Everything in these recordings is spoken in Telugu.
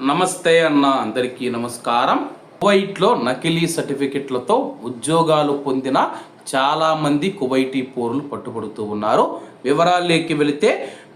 నమస్తే అన్న అందరికీ నమస్కారం. కువైట్లో నకిలీ సర్టిఫికెట్లతో ఉద్యోగాలు పొందిన చాలామంది కువైటీ పౌరులు పట్టుబడుతూ ఉన్నారు. వివరాల్లోకి వెళితే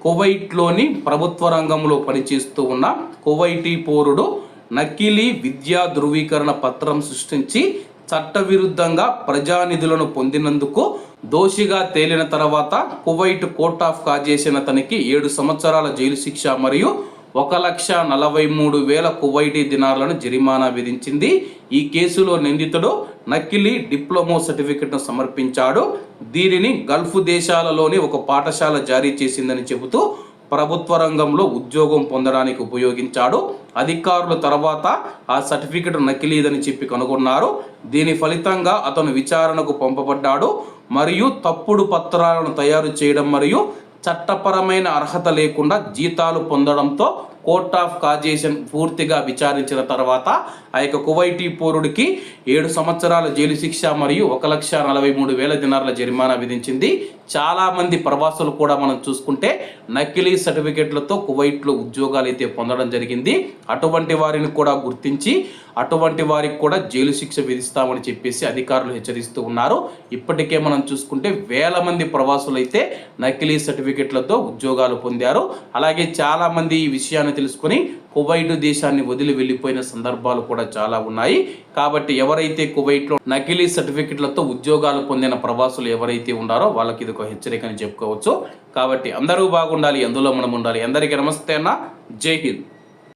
కువైట్లోని ప్రభుత్వ రంగంలో పనిచేస్తూ ఉన్న కువైటీ పౌరుడు నకిలీ విద్యా ధృవీకరణ పత్రం సృష్టించి చట్టవిరుద్ధంగా ప్రజానిధులను పొందినందుకు దోషిగా తేలిన తర్వాత కువైట్ కోర్ట్ ఆఫ్ కాజేసిన అతనికి ఏడు సంవత్సరాల జైలు శిక్ష మరియు ఒక లక్ష నలభై మూడు వేల కువైటీ దినార్లను జరిమానా విధించింది. ఈ కేసులో నిందితుడు నకిలీ డిప్లొమో సర్టిఫికెట్ను సమర్పించాడు. దీనిని గల్ఫ్ దేశాలలోని ఒక పాఠశాల జారీ చేసిందని చెబుతూ ప్రభుత్వ రంగంలో ఉద్యోగం పొందడానికి ఉపయోగించాడు. అధికారులు తర్వాత ఆ సర్టిఫికెట్ నకిలీదని చెప్పి కనుగొన్నారు. దీని ఫలితంగా అతను విచారణకు పంపబడ్డాడు. మరియు తప్పుడు పత్రాలను తయారు చేయడం మరియు చట్టపరమైన అర్హత లేకుండా జీతాలు పొందడంతో కోర్ట్ ఆఫ్ కాజేషన్ పూర్తిగా విచారించిన తర్వాత ఆ యొక్క కువైటీ పౌరుడికి ఏడు సంవత్సరాల జైలు శిక్ష మరియు ఒక లక్ష నలభై మూడు వేల దినార్ల జరిమానా విధించింది. చాలామంది ప్రవాసులు కూడా మనం చూసుకుంటే నకిలీ సర్టిఫికెట్లతో కువైట్లో ఉద్యోగాలు అయితే పొందడం జరిగింది. అటువంటి వారిని కూడా గుర్తించి అటువంటి వారికి కూడా జైలు శిక్ష విధిస్తామని చెప్పేసి అధికారులు హెచ్చరిస్తూ ఉన్నారు. ఇప్పటికే మనం చూసుకుంటే వేల మంది ప్రవాసులు అయితే నకిలీ సర్టిఫికెట్లతో ఉద్యోగాలు పొందారు. అలాగే చాలామంది ఈ విషయాన్ని తెలుసుకొని కువైట్ దేశాన్ని వదిలి వెళ్ళిపోయిన సందర్భాలు కూడా చాలా ఉన్నాయి. కాబట్టి ఎవరైతే కువైట్లో నకిలీ సర్టిఫికెట్లతో ఉద్యోగాలు పొందిన ప్రవాసులు ఎవరైతే ఉన్నారో వాళ్ళకి ఇది ఒక హెచ్చరిక అని చెప్పుకోవచ్చు. కాబట్టి అందరూ బాగుండాలి అందులో మనం ఉండాలి. అందరికీ నమస్తే అన్న. జై హింద్.